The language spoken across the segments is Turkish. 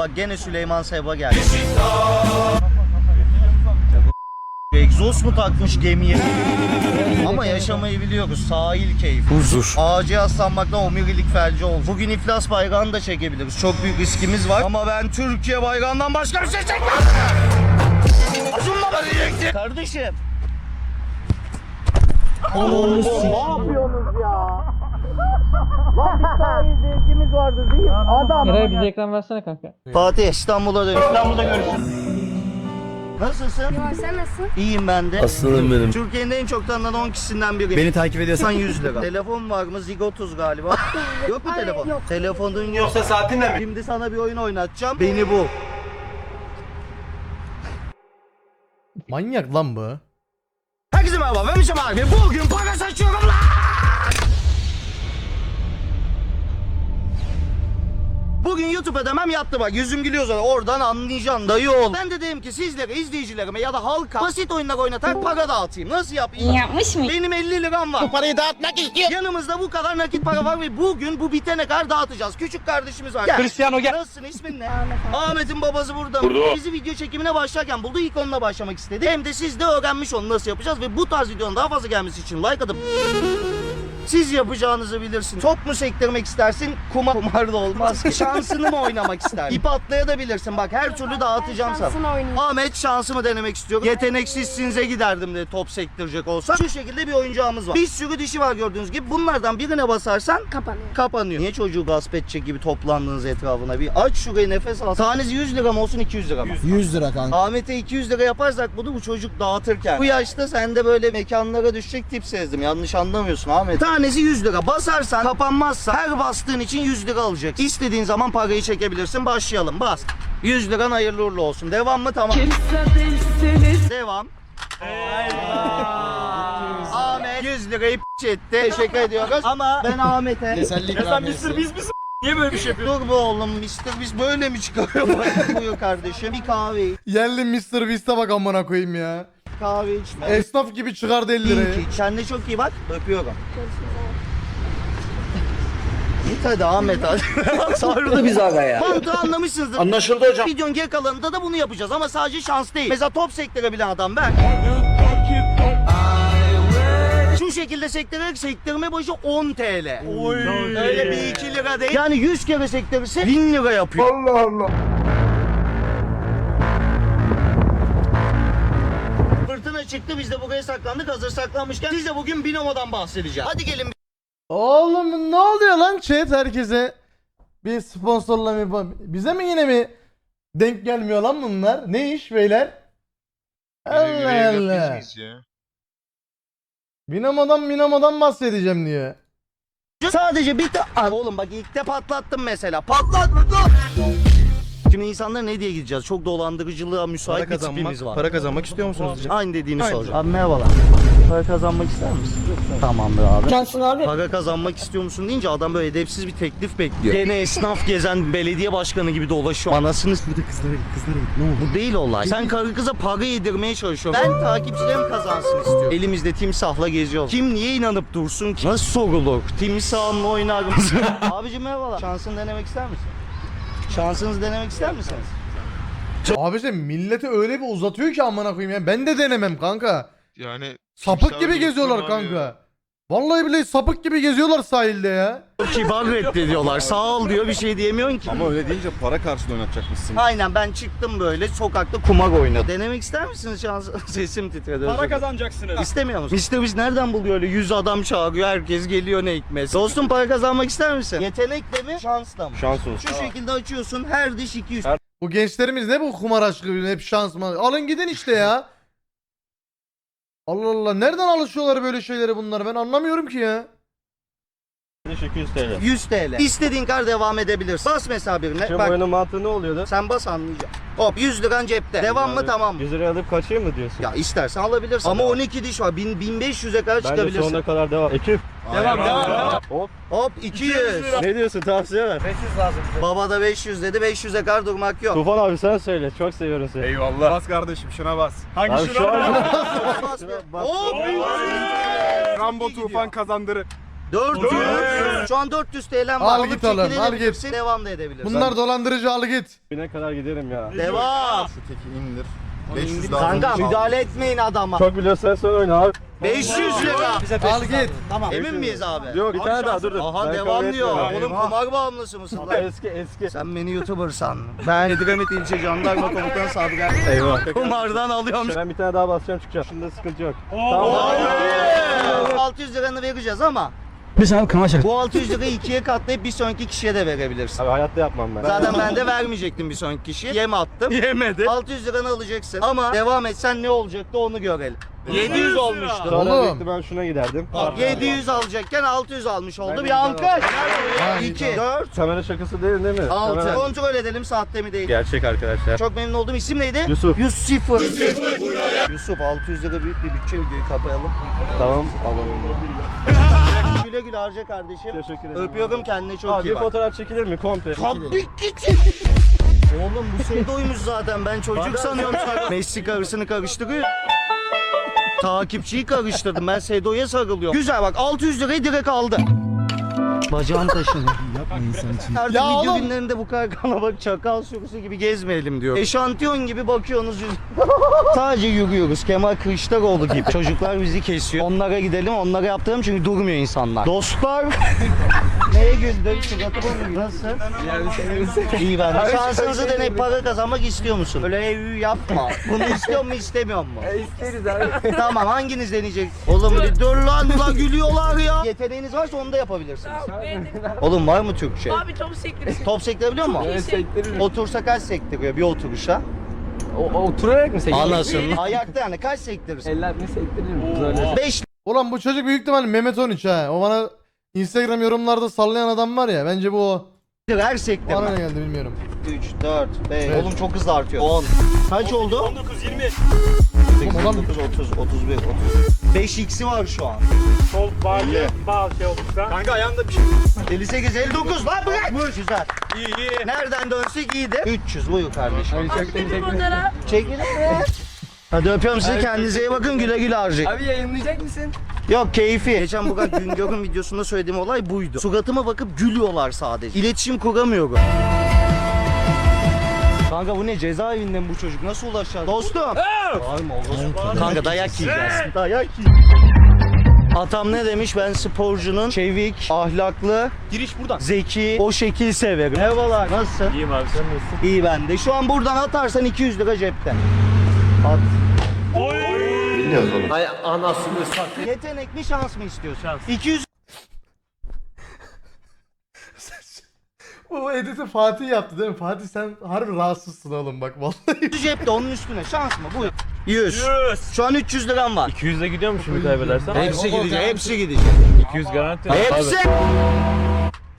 Bak gene Süleyman Seba geldi. Egzoz mu takmış gemiye? Ama yaşamayı biliyoruz. Sahil keyfi. Huzur. Ağacı yaslanmaktan omurilik felci oldu. Bugün iflas bayrağını da çekebiliriz. Çok büyük riskimiz var. Ama ben Türkiye bayrağından başka bir şey çekmem. Acunma diyecekti. Kardeşim. Oğlum ne yapıyorsunuz ya? Lan bir sahil zevkimiz vardı değil mi? Adam. Eray bize ekran versene kanka. Fatih İstanbul'a dön. İstanbul'da görüşürüz. Nasılsın? Ya sen nasılsın? İyiyim ben de. Aslanım benim. Türkiye'nin en çok tanınan 10 kişisinden biri. Beni takip ediyorsan Sen 100 lira. Telefon var mı? Zigotuz galiba. yok mu Hayır, telefon? yok. Telefonun yok. Yoksa saatinle mi? Şimdi sana bir oyun oynatacağım. Beni bul. Manyak lan bu. Herkese merhaba ben Mişem abi. Bugün para saçıyorum lan. Bugün YouTube ödemem yattı bak yüzüm gülüyor zaten oradan anlayacaksın dayı oğul. Ben de dedim ki sizlere izleyicilerime ya da halka basit oyunlar oynatarak para dağıtayım. Nasıl yapayım? Yapmış mı? Benim 50 liram var. Bu parayı dağıtmak istiyor. Yanımızda bu kadar nakit para var ve bugün bu bitene kadar dağıtacağız. Küçük kardeşimiz var. Gel. Cristiano gel. Nasılsın ismin ne? Ahmet'in babası burada. Burada. Bizi video çekimine başlarken buldu. İlk onunla başlamak istedi. Hem de siz de öğrenmiş onu nasıl yapacağız ve bu tarz videonun daha fazla gelmesi için like atıp siz yapacağınızı bilirsin. Top mu sektirmek istersin? Kumar, kumar da olmaz ki. Şansını mı oynamak istersin? İp atlayabilirsin. Bak her türlü dağıtacağım sana. Şansını oynayayım. Ahmet şansımı denemek istiyorum. Yeteneksizsinize giderdim de top sektirecek olsa. Şu şekilde bir oyuncağımız var. Bir sürü dişi var gördüğünüz gibi. Bunlardan birine basarsan Kapanıyor. kapanıyor. Niye çocuğu gasp edecek gibi toplandığınız etrafına bir aç şurayı nefes al. Tanesi 100 lira mı olsun 200 lira mı? 100 lira kanka. Ahmet'e 200 lira yaparsak bunu bu çocuk dağıtırken. Bu yaşta sen de böyle mekanlara düşecek tip sezdim. Yanlış anlamıyorsun Ahmet. Tanesi 100 lira. Basarsan kapanmazsa her bastığın için 100 lira alacaksın. İstediğin zaman parayı çekebilirsin. Başlayalım. Bas. 100 liran hayırlı uğurlu olsun. Devam mı? Tamam. Devam. Ahmet 100 lirayı p- etti. Teşekkür ediyoruz. Ama ben Ahmet'e Teselli ikramiyesi. biz misin? Niye böyle bir şey yapıyorsun? Dur be oğlum Mister biz böyle mi çıkarıyor? Buyur kardeşim. Bir kahve, Yerli Mr. Beast'e bak amına koyayım ya. Kahve içme. Esnaf gibi çıkardı 50 lirayı. Pinky. Kendine çok iyi bak. Öpüyorum. Git hadi Ahmet hadi. Sarıldı biz aga ya. Mantığı anlamışsınızdır. Anlaşıldı hocam. Videonun geri kalanında da bunu yapacağız ama sadece şans değil. Mesela top sektirebilen adam ben. Şu şekilde sektirerek sektirme başı 10 TL. Öyle bir 2 lira değil. Yani 100 kere sektirirse 1000 lira yapıyor. Allah Allah. Çıktı biz de buraya saklandık. Hazır saklanmışken size bugün binomodan bahsedeceğim. Hadi gelin Oğlum ne oluyor lan chat herkese? Bir sponsorla mı? Bize mi yine mi denk gelmiyor lan bunlar? Ne iş beyler? Allah Allah. Binamodan binamodan bahsedeceğim diyor. Sadece bir ta- Abi oğlum bak ilk de patlattım mesela. Patlatma dur. Şimdi insanlar ne diye gideceğiz? Çok dolandırıcılığa müsait bir tipimiz var. para kazanmak istiyor musunuz? Aynı dediğini soracağım. Abi merhabalar. Para kazanmak ister misin? Tamamdır abi. Cansın abi. Para kazanmak istiyor musun deyince adam böyle edepsiz bir teklif bekliyor. Gene esnaf gezen belediye başkanı gibi dolaşıyor. Anasını burada kızlara git kızlara git ne olur. Bu değil olay. Sen karı kıza para yedirmeye çalışıyorsun. Ben takipçilerim kazansın istiyorum. Elimizde timsahla geziyoruz. Kim niye inanıp dursun ki? Nasıl sorulur? Timsahımla oynar mısın? Abicim merhabalar. Şansını denemek ister misin? Şansınızı denemek ister misiniz? Abi sen milleti öyle bir uzatıyor ki amına koyayım ya. Ben de denemem kanka. Yani Sapık gibi geziyorlar kanka. Vallahi bile sapık gibi geziyorlar sahilde ya. Kibar reddediyorlar. Sağ ol diyor bir şey diyemiyorsun ki. Ama öyle deyince para karşılığı oynatacakmışsın. Aynen ben çıktım böyle sokakta kumar oynadım. Denemek ister misiniz şans? Sesim titredi. Para kazanacaksınız. İstemiyor musun? Mr. Beast nereden buluyor öyle 100 adam çağırıyor herkes geliyor ne hikmet. Dostum para kazanmak ister misin? Yetenekle mi şansla mı? Şans olsun. Şu şekilde açıyorsun her diş 200. Bu gençlerimiz ne bu kumar aşkı hep şans mı? Alın gidin işte ya. Allah Allah nereden alışıyorlar böyle şeyleri bunlar ben anlamıyorum ki ya. 200 TL. 100 TL. İstediğin kadar devam edebilirsin. Bas mesela birine. Şimdi Bak oyunun mantığı ne oluyordu? sen bas anlayacaksın. Hop 100 liran cepte. Devam mı tamam mı? 100 liraya alıp kaçayım mı diyorsun? Ya istersen alabilirsin. Ama 12 diş var. 1000 1500'e kadar Bence çıkabilirsin. sonuna kadar devam. Ekip. Devam devam devam. Hop. Hop 200. Ne diyorsun tavsiye ver. Baba da 500 dedi. 500'e kadar durmak yok. Tufan abi sen söyle. Çok seviyorum seni. Eyvallah. Bas kardeşim şuna bas. Hangi Abi şu an Bas be. Hop. Rambo Tufan kazandırır. 400. Şu an 400 TL var. Al Alıp git oğlum, al git. Devam da edebilirsin. Bunlar dolandırıcı al git. Bine kadar giderim ya. Devam. Şu teki indir. 500 daha. Kanka müdahale etmeyin adama. Çok biliyorsan sen oyna abi. 500 lira. Al git. Tamam. Emin miyiz abi? Yok bir tane daha dur dur. Aha Ben devam kabul diyor. etmiyorum. Oğlum kumar bağımlısı mısın lan? Eski eski. Sen beni YouTuber sandın. Ben Edremit İlçe Jandarma Komutanı Sabri Erdoğan. Eyvah. Kumardan alıyorum. Ben bir tane daha basacağım çıkacağım. Şunda sıkıntı yok. Hayır. 600 liranı vereceğiz ama Biz abi kamaşır. bu 600 lirayı ikiye katlayıp bir sonraki kişiye de verebilirsin. Abi hayatta yapmam ben. Zaten ben de vermeyecektim bir sonraki kişiye. Yem attım. Yemedi. 600 liranı alacaksın. Ama devam etsen ne olacaktı onu görelim. 700 olmuştu. Oğlum. ben şuna giderdim. 700 alacakken 600 almış oldu. Bir alkış. Ha, 2, iyi, 4, Kamera şakası değil değil mi? 6. Kamera- Kontrol edelim sahte mi değil. Gerçek arkadaşlar. Çok memnun oldum. İsim neydi? Yusuf. Yusuf. Yusuf 600 lira büyük bir bütçe videoyu kapayalım. Tamam alalım. Güle güle harca kardeşim. Teşekkür ederim. Öpüyorum kendine çok Abi iyi bir bak. fotoğraf çekilir mi komple? Tabii ki. Oğlum bu Sedo'ymuş zaten ben çocuk sanıyorum sana. Messi karısını karıştırıyor. Takipçiyi karıştırdım ben Sedo'ya sarılıyorum. Güzel bak 600 lirayı direkt aldı. Bacağım taşınıyor. İnsan için. Artık Ya video oğlum. günlerinde bu kadar kalabalık çakal sürüsü gibi gezmeyelim diyor. Eşantiyon gibi bakıyorsunuz. yüz- Sadece yürüyoruz. Kemal Kılıçdaroğlu gibi. Çocuklar bizi kesiyor. Onlara gidelim onlara yaptıralım çünkü durmuyor insanlar. Dostlar. Neye güldün? Suratıma mı güldün? Nasıl? İyi ben. de. Şansınızı deneyip para kazanmak istiyor musun? Öyle ev yapma. Bunu istiyor mu istemiyor mu? İsteriz abi. tamam hanginiz deneyecek? Oğlum bir dur lan lan gülüyorlar ya. Yeteneğiniz varsa onu da yapabilirsiniz. Oğlum var mı Türkçe? Abi top sektirsin. Top sektirebiliyor musun? Evet, sektiririm. Otursa kaç sektiriyor bir oturuşa? O, oturarak mı sektiririm? Anasını. Ayakta yani kaç sektirirsin? Eller mi sektiririm? Böyle. 5 Ulan bu çocuk büyük ihtimalle Mehmet 13 ha. O bana Instagram yorumlarda sallayan adam var ya. Bence bu o. her Bana sektirme. ne geldi bilmiyorum. 3, 4, 5. Evet. Oğlum çok hızlı artıyor. 10. Kaç oldu? 19 20. 8, 9, 30, 31, 30. 5x'i var şu an. Sol bağlı bağ şey olursa. Kanka ayağında bir şey. 58, 59 lan bırak. Güzel. İyi iyi. Nereden dönsek iyidir. 300 buyur kardeşim. Çektim onlara. Çekilin be. Hadi öpüyorum sizi kendinize iyi bakın güle güle harcayın. Abi yayınlayacak mısın? Yok keyfi. Geçen bu kadar Güngör'ün videosunda söylediğim olay buydu. Suratıma bakıp gülüyorlar sadece. İletişim kuramıyorum. Kanka bu ne cezaevinden bu çocuk nasıl ulaşacak? Dostum. Kanka dayak yiyeceğiz. Dayak yiyeceğiz. Atam ne demiş? Ben sporcunun çevik, ahlaklı, Giriş buradan. zeki, o şekil severim. Merhabalar. Nasılsın? İyiyim abi sen nasılsın? İyi ben de. Şu an buradan atarsan 200 lira cepten. At. Ay anasını sat. Yetenek mi şans mı istiyorsun? Şans. 200 Bu editi Fatih yaptı değil mi? Fatih sen harbi rahatsızsın oğlum bak vallahi. cepte onun üstüne. Şans mı? Buyur. 100. 100. Şu an 300 liram var. 200'e gidiyor mu şimdi kaybedersem? Hepsi gidecek, hepsi gidecek. 200 garanti. Hepsi.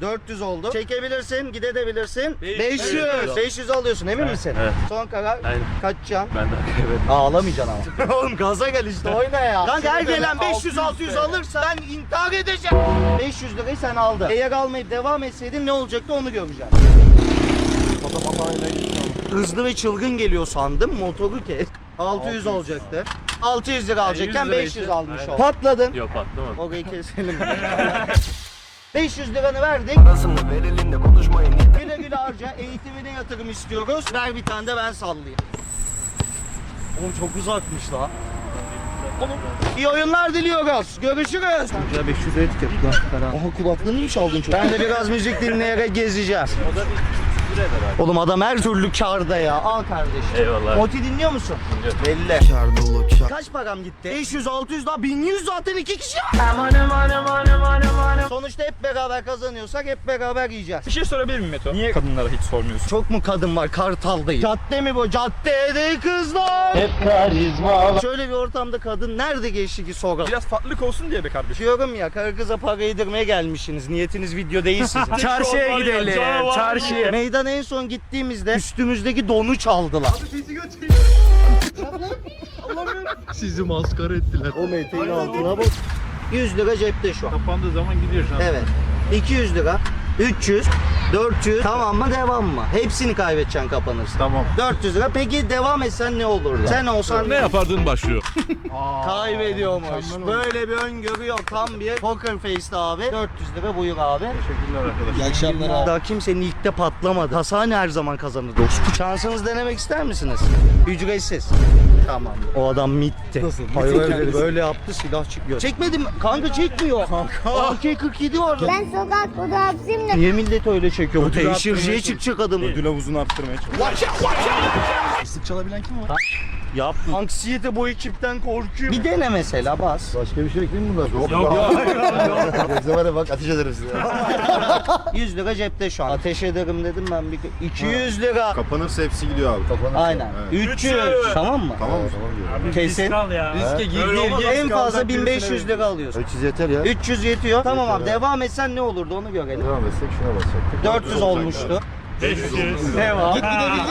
400 oldu. Çekebilirsin, gidebilirsin. 500. 500 alıyorsun emin misin? evet. Son karar. Aynen. Kaçacaksın? Ben de kaybettim. Ağlamayacaksın ama. Oğlum gaza gel işte oyna ya. Kanka her gelen 500-600 alırsa ben intihar edeceğim. 500 lirayı sen aldın. Eğer almayıp devam etseydin ne olacaktı onu göreceğim. Hızlı ve çılgın geliyor sandım motoru kes. 600 olacaktı. 600 lira alacakken 100 lira 500 işte. almış Aynen. oldun. Patladın. Yok patlamadı. Orayı keselim. 500 liranı verdik. Parasını ver elinde konuşmayın. Güle güle harca. Eğitimine yatırım istiyoruz. Ver bir tane de ben sallayayım. Oğlum çok uzakmış la. Oğlum. İyi oyunlar diliyoruz. Görüşürüz. Ya 500 lira etiket lan. Aha kulaklığını mı çaldın çocuk? Ben de biraz müzik dinleyerek gezeceğim. Oğlum adam her türlü karda ya. Al kardeşim. Eyvallah. Moti dinliyor musun? Dinliyorum. Belli. Kar dolu kar. Kaç param gitti? 500, 600 daha 1100 zaten iki kişi. Sonuçta hep beraber kazanıyorsak hep beraber yiyeceğiz. Bir şey sorabilir miyim Meto? Niye kadınlara hiç sormuyorsun? Çok mu kadın var Kartal'dayım? Cadde mi bu? Caddede kızlar. Hep karizma. Şöyle bir ortamda kadın nerede geçti ki sonra? Biraz farklılık olsun diye be kardeşim. Diyorum ya karı kıza para yedirmeye gelmişsiniz. Niyetiniz video değil sizin. Çarşıya gidelim. Çarşıya. Meydan en son gittiğimizde üstümüzdeki donu çaldılar. Sizi maskara ettiler. O meteğin altına bak. 100 lira cepte şu an. Kapandığı zaman gidiyor şu an. Evet. 200 lira. 300. 400 tamam mı devam mı? Hepsini kaybedeceksin kapanırsa. Tamam. 400 lira. Peki devam etsen ne olurdu? Sen olsan Ne yapardın başlıyor. kaybediyormuş. Böyle bir öngörü yok. Tam bir poker face'ti abi. 400 lira buyur abi. Teşekkürler arkadaşlar. İyi akşamlar abi. Daha kimsenin ilkte patlamadı. Hasane her zaman kazanır dostum. Şansınızı denemek ister misiniz? Ücretsiz. Tamam. O adam mitti. Nasıl? Hayır öyle kendisi. böyle yaptı silah çıkıyor. Çekmedim. Kanka çekmiyor. Kanka. AK-47 var. Ben sokak fotoğrafçıyım da Niye millet öyle çekiyor? Bu Ödülü teşhirciye arttırmaya çıkacak adam. Ödül havuzunu arttırmaya çalışıyorum. Sık çalabilen kim var? Yap. Anksiyete bu ekipten korkuyor. Bir dene mesela bas. Başka bir şey yok değil mi bunlar? Yok yok. Yoksa var ya bak ateş ederim size. 100 lira cepte şu an. Ateş ederim dedim ben bir 200 lira. Kapanırsa hepsi gidiyor abi. Aynen. Evet. 300. Tamam mı? Tamam mı? Kesin. Riske gir gir gir. En fazla 1500 lira alıyorsun. 300 yeter ya. 300 yetiyor. Tamam abi. devam etsen ne olurdu onu görelim. Devam etsek şuna basacaktık. 400 olmuştu. 500 Devam.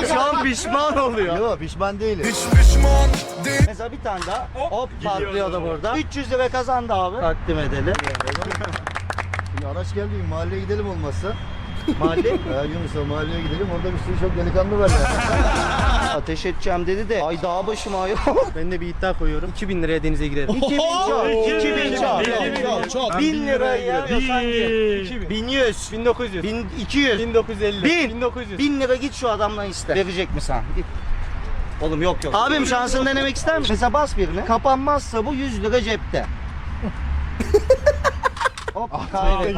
Şu an pişman oluyor. Yok pişman değilim. Mesela bir tane daha hop patlıyor da burada. 300 lira kazandı abi. Takdim edelim. Şimdi araç geldi mahalleye gidelim olmazsa. Mahalle Ha, Yunus'a mahalleye gidelim orada bir sürü çok delikanlı var ya. ateş edeceğim dedi de ay dağ başım ayol. Ben de bir iddia koyuyorum. 2000 liraya denize girerim. 2000 çal. 2000 çal. Çok çok. 1000 lira ya. Bir. 1100. 1900. 1200. 1950. Bin. 1900. 1000 lira git şu adamdan iste. Verecek mi sen? Git. Oğlum yok yok. Abim şansını denemek ister misin? Mesela bas birine. Kapanmazsa bu 100 lira cepte. Hop kaybettim.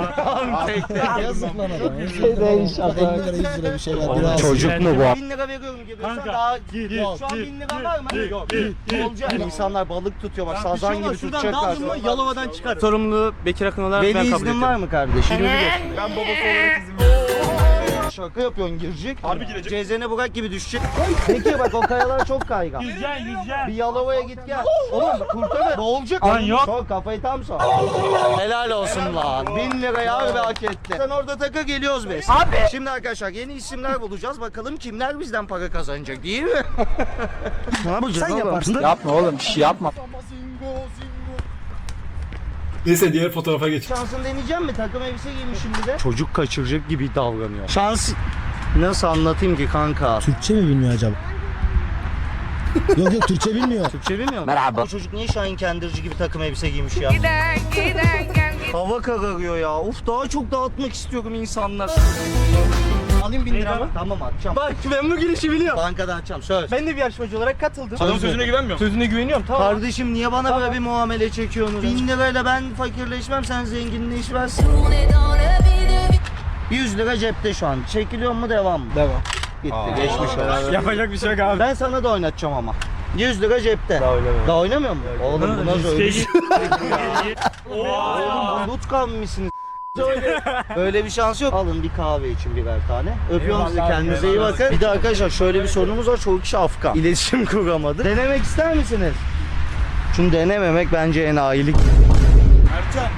Yazık lan adama. 50 lira 100 lira bir şeyler. Biraz. Çocuk mu bu? 1000 lira veriyorum gibi. Kanka, daha gir, Yok, Şu an gir, 1000 lira gir, var mı? gir, Yok. gir, gir, Olacak. İnsanlar balık tutuyor bak şey sazan gibi tutacaklar. Yalova'dan çıkar. Sorumluluğu Bekir Akın olarak Veli ben kabul iznin ediyorum. var mı kardeşim? Ben babası olarak izin. Şaka yapıyorsun girecek. Harbi girecek. Cezene Burak gibi düşecek. Peki bak o kayalar çok kaygan. Yüzeceksin yüzeceksin. Bir Yalova'ya git gel. Oğlum kurtarır. Boğulacak. Lan yok. Sok kafayı tam sok. Helal olsun lan. Bin lirayı harbi hak etti. Sen orada taka geliyoruz biz. Abi. Şimdi arkadaşlar yeni isimler bulacağız. Bakalım kimler bizden para kazanacak değil mi? ne yapacağız Sen yaparsın. Yapma oğlum bir şey yapma. Neyse diğer fotoğrafa geç. Şansını deneyeceğim mi? Takım elbise giymişim bir de. Çocuk kaçıracak gibi davranıyor. Şans nasıl anlatayım ki kanka? Türkçe mi bilmiyor acaba? yok yok Türkçe bilmiyor. Türkçe bilmiyor? Merhaba. Bu çocuk niye Şahin Kendirci gibi takım elbise giymiş ya? Gider gider gel. Hava kararıyor ya. Uf daha çok dağıtmak istiyorum insanlar. Alayım bin lira mı? Tamam atacağım. Bak ben bu girişi biliyorum. Bankadan atacağım söz. Ben de bir yarışmacı olarak katıldım. Adamın sözüne güvenmiyor Sözüne güveniyorum tamam. Kardeşim niye bana böyle bir muamele çekiyorsunuz? Bin lirayla ben fakirleşmem sen zenginleşmezsin. 100 lira cepte şu an. Çekiliyor mu devam mı? Devam. Gitti geçmiş olsun. Yapacak bir şey yok abi. Ben sana da oynatacağım ama. 100 lira cepte. Daha oynamıyorum. Daha oynamıyor mu? Oğlum bu nasıl öyle şey? Oğlum Lutkan mısınız? Böyle bir şans yok. Alın bir kahve için birer tane. Öpüyorum sizi kendinize iyi bakın. Bir de arkadaşlar şöyle bir sorunumuz var. Çoğu kişi Afgan. İletişim kuramadı. Denemek ister misiniz? Şunu denememek bence enayilik. Ercan.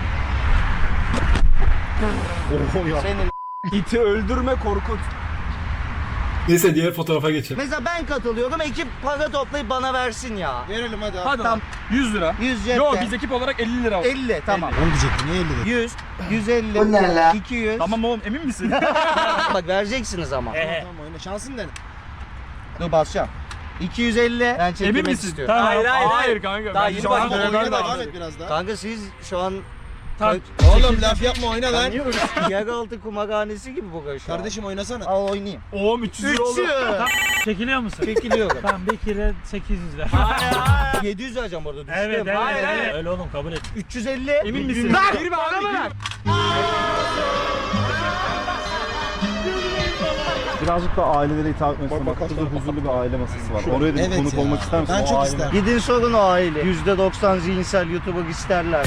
Oho ya. Senin İti öldürme korkut. Neyse diğer fotoğrafa geçelim. Mesela ben katılıyorum. Ekip para toplayıp bana versin ya. Verelim hadi abi. Hadi Tamam. 100 lira. 100 cepte. Yok biz ekip olarak 50 lira. 50 tamam. Onu diyecektim niye 50 dedi? 100, 150, 200. Tamam oğlum emin misin? Bak vereceksiniz ama. Tamam oyna şansın dene. Dur basacağım. 250. Ben çekilmek emin misin? istiyorum. Tamam. Hayır, hayır, hayır hayır. kanka. Daha ben yeni şu an Oyna devam et biraz daha. Kanka siz şu an Tamam. Oğlum laf yapma oyna lan. yeraltı kumarhanesi gibi bu şu an. Kardeşim oynasana. Al oynayayım. Oğlum 300 lira oldu. 300. Çekiliyor musun? Çekiliyorum. Tamam Bekir'e 800 ver. 700 vereceğim orada düştüm. evet evet, Hayır, evet. hayır. Öyle oğlum kabul et. 350. Emin misin? Ver. Girme abi girme. Birazcık da ailelere hitap etmek istiyorum. Burada huzurlu bir aile masası var. Oraya da bir Evet konuk ya. olmak ister misin? Ben O çok aile- isterim. Gidin sorun o aile. %90 zihinsel YouTuber isterler.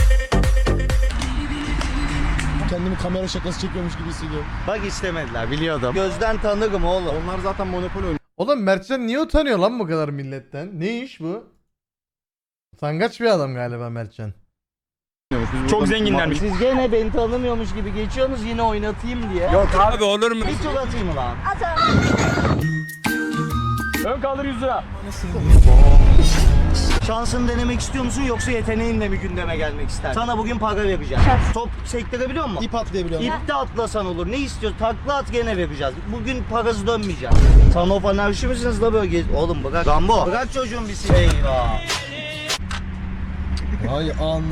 Kendimi kamera şakası çekiyormuş gibi hissediyorum. Bak istemediler biliyordum. Gözden tanırım oğlum. Onlar zaten monopol oynuyor. Oğlum Mertcan niye utanıyor lan bu kadar milletten? Ne iş bu? Utangaç bir adam galiba Mertcan. Biz Çok zenginlermiş. Siz gene beni tanımıyormuş gibi geçiyorsunuz yine oynatayım diye. Yok abi olur mu? Bir tur atayım lan. Ön kaldır 100 lira. Şansını denemek istiyor musun yoksa yeteneğinle mi gündeme gelmek ister? Sana bugün para vereceğim. Top sektirebiliyor musun? İp atlayabiliyor musun? İpte atlasan olur. Ne istiyorsun? Takla at gene vereceğiz. Bugün parası dönmeyecek. Son of anarşi misiniz la böyle? gez- Oğlum bırak. Rambo. Bırak çocuğun bir şey. Eyvah. Ay anlam.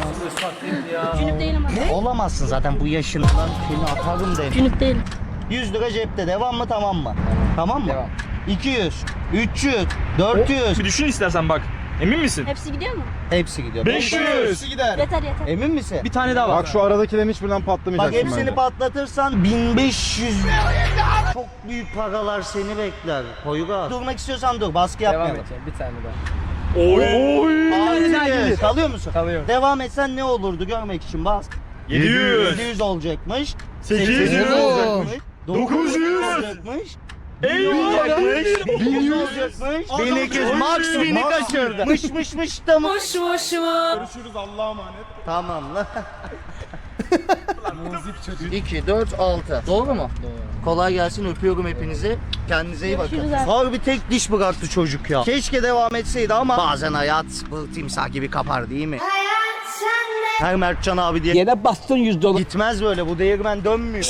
Cünüp değilim ama. Olamazsın zaten bu yaşında. Lan seni atarım de. Cünüp değilim. 100 lira cepte. Devam mı tamam mı? Tamam mı? Devam. 200, 300, 400. Bir düşün istersen bak. Emin misin? Hepsi gidiyor mu? Hepsi gidiyor. 500. gider. Yeter yeter. Emin misin? Bir tane daha var. Bak şu aradakilerin hiçbirinden Bak patlamayacaksın hepsini bence. patlatırsan 1500 çok büyük paralar seni bekler. Poyga. Durmak istiyorsan dur baskı yapmayalım. bir tane daha. Oy. Hayır. Kalıyor musun? Kalıyorum. Devam etsen ne olurdu görmek için bas. 700. 700 olacakmış. 800. olacakmış. 900. olacakmış. Eyvah. olacakmış. 1100 olacakmış. 1200. Max 1000'i kaçırdı. Mış mış mış da mı? Görüşürüz Allah'a emanet. Tamam lan. 2, 4, 6. Doğru mu? Doğru. Kolay gelsin öpüyorum hepinizi. Kendinize iyi bakın. Harbi tek diş bıraktı çocuk ya. Keşke devam etseydi ama bazen hayat bu timsah gibi kapar değil mi? Her Mertcan abi diye. Yine bastın 100 dolar. Gitmez böyle bu değirmen dönmüyor.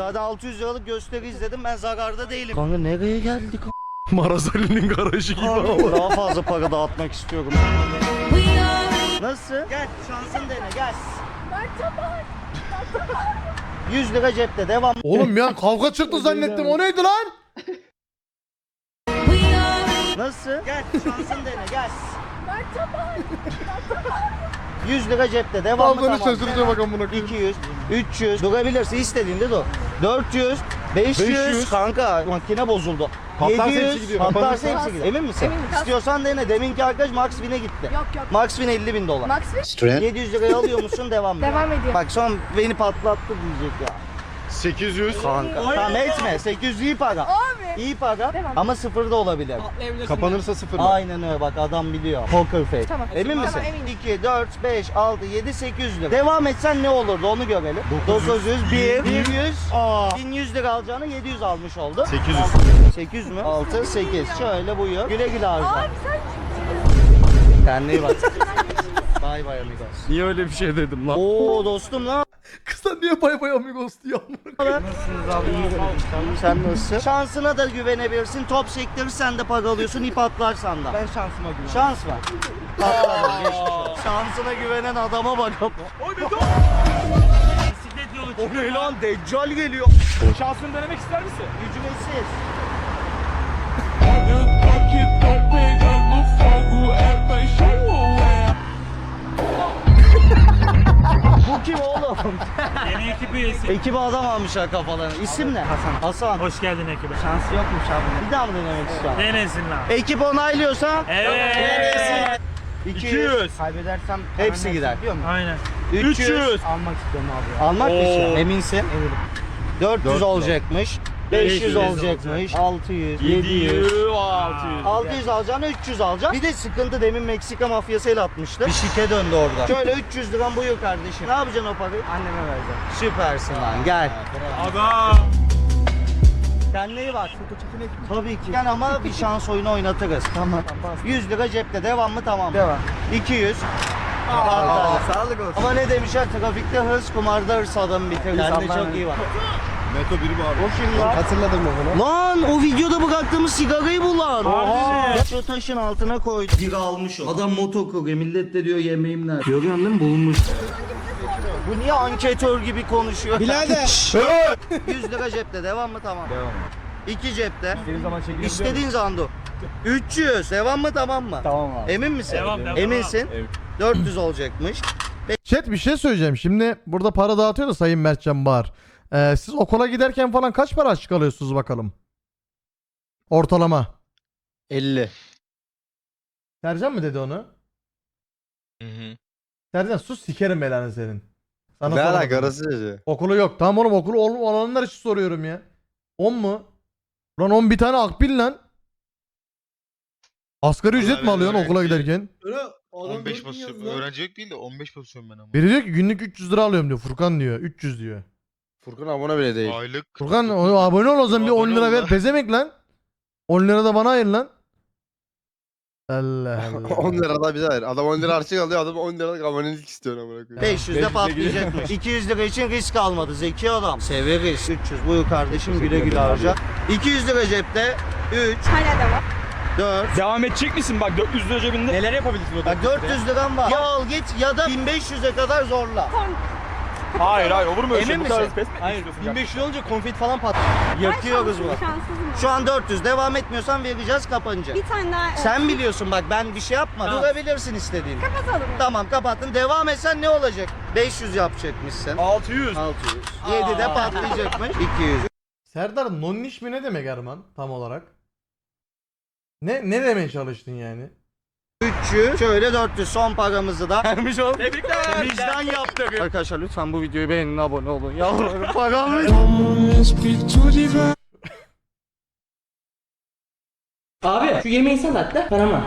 Zaten 600 liralık gösteri izledim ben zararda değilim. Kanka nereye geldik? Marazali'nin garajı gibi. Abi, Daha fazla para dağıtmak istiyorum. Nasıl? Gel şansın dene gel. 100 lira cepte devam. Oğlum ya kavga çıktı zannettim. O neydi lan? Nasıl? Gel şansın dene gel. 100 lira cepte devam mı Kavganı tamam. şaşıracağım bakalım buna. 200, 300, durabilirsin istediğinde dur. 400, 500, 500. kanka makine bozuldu. Patlarsa 700, hepsi gidiyor. Patlarsa hepsi gidiyor. Emin misin? Eminim. İstiyorsan dene. Deminki arkadaş Max Win'e gitti. Yok yok. Max Win 50 bin dolar. Max Fish 700 liraya alıyor musun devam mı? devam ediyor. Bak son beni patlattı diyecek ya. 800. Kanka. Tamam etme. 800 iyi para. Abi. İyi para Devam. ama sıfır da olabilir. Kapanırsa sıfır mı? Aynen öyle bak adam biliyor. Poker face. Tamam. Emin Tamam, misin? eminim. 2, 4, 5, 6, 7, 800 lira. Devam etsen ne olurdu onu görelim. 900, 1, 100, 1100 lira alacağını 700 almış oldu. 800. 800 mü? 6, 8. Şöyle buyur. Güle güle harca. Kendine iyi bak. Bay bay amigos. Niye öyle bir şey dedim lan? Oo dostum lan. Kısa niye bay bay amigos diyor? Nasılsınız abi? Sen nasılsın? Şansına da güvenebilirsin. Top sektirirsen de para alıyorsun. ip atlarsan da. Ben şansıma güveniyorum. Şans var. Atladım. geçmiş olsun. Şansına güvenen adama bak. Bisiklet yolu O ne lan? Deccal geliyor. Şansını denemek ister misin? Ücretsiz. Bu kim oğlum? Yeni ekip üyesi. Ekibi adam almışlar kafalarına. İsim ne? Hasan. Hasan. Hoş geldin ekibe. Şans yokmuş abi. Bir daha mı denemek istiyorsun? Denesin lan. Ekip onaylıyorsa Evet. 200. Kaybedersem Hepsi gider. Biliyor musun? Aynen. 300. 300. Almak istiyorum abi ya. Almak mı Oo. istiyorsun? Eminsin. Eminim. 400, 400 olacakmış. 500 500 olacakmış. 600, 700. 700. 600. 600 alacağını 300 alacaksın. Bir de sıkıntı demin Meksika mafyası el atmıştı. Bir şike döndü orada. Şöyle 300 liran buyur kardeşim. Ne yapacaksın o parayı? Anneme vereceğim. Süpersin lan gel. Adam. Kendine iyi bak. Tabii ki. Yani ama bir şans oyunu oynatırız. Tamam. 100 lira cepte devam mı tamam. Devam. 200. Aa, sağlık olsun. Ama ne demişler trafikte hırs kumarda hırs adamı bitirir. Kendine çok iyi bak. Meto biri var. O kim lan? Hatırladım mı bunu? Lan o videoda bıraktığımız sigarayı bul lan. Harbi mi? Şu taşın altına koy. Biri almış o. Adam moto kuruyor. Millet de diyor yemeğim nerede? Görüyorsun değil mi? Bulmuş. Bu niye anketör gibi konuşuyor? Birader. 100 lira cepte. Devam mı? Tamam. Devam. 2 cepte. İstediğin zaman çekilebiliyor İstediğin zaman dur. 300. Devam mı? Tamam mı? Tamam abi. Emin misin? Devam, devam. Eminsin. Evet. 400 olacakmış. Chat bir şey söyleyeceğim. Şimdi burada para dağıtıyor da Sayın Mertcan Bahar. Ee, siz okula giderken falan kaç para açık alıyorsunuz bakalım? Ortalama. 50. Sercan mı dedi onu? Sercan sus sikerim belanı senin. Sana Ne sormadım. alaka arası Okulu yok. Tamam oğlum okulu ol- olanlar için soruyorum ya. 10 mu? Lan 10 bir tane akbil lan. Asgari ücret mi alıyorsun okula giderken? 15 pozisyon. Öğrencilik değil de 15 pozisyon ben ama. Biri diyor ki günlük 300 lira alıyorum diyor. Furkan diyor. 300 diyor. Furkan abone bile değil. Aylık. Furkan o- abone ol o zaman bir 10 Abone lira ol ver. lan. Pezemek lan. 10 lira da bana ayır lan. Allah Allah. 10 lira da bize ver. Adam 10 lira harçlık alıyor. Adam 10 liralık abonelik istiyor amına koyayım. 500'de patlayacakmış. 200 lira için risk almadı. Zeki adam. Severiz. 300 buyur kardeşim güle güle harca. 200 lira cepte. 3, Hala devam. 4. Devam edecek misin? Bak 400 lira cebinde. Neler yapabilirsin o Bak 400 liram var. Ya al git ya da 1500'e kadar zorla. Hayır hayır olur mu öyle Emin şey? Bu misin? kadar pes mi Hayır. istiyorsun? 1500 olunca konfet falan patlıyor. Yakıyoruz bu. Şanssızım. Şu an 400. Devam etmiyorsan vereceğiz kapanacak. Bir tane daha. Sen biliyorsun bak ben bir şey yapma. Durabilirsin istediğin. Kapatalım. Tamam kapattın. Devam etsen ne olacak? 500 yapacakmışsın. 600. 600. 7'de patlayacakmış. 200. Serdar nonniş mi ne demek Erman tam olarak? Ne ne demeye çalıştın yani? 300. Şöyle 400. Son paramızı da vermiş olduk. Tebrikler. Vicdan yaptık. Arkadaşlar lütfen bu videoyu beğenin abone olun. Yalvarırım param Abi şu yemeği sal hatta. Param var.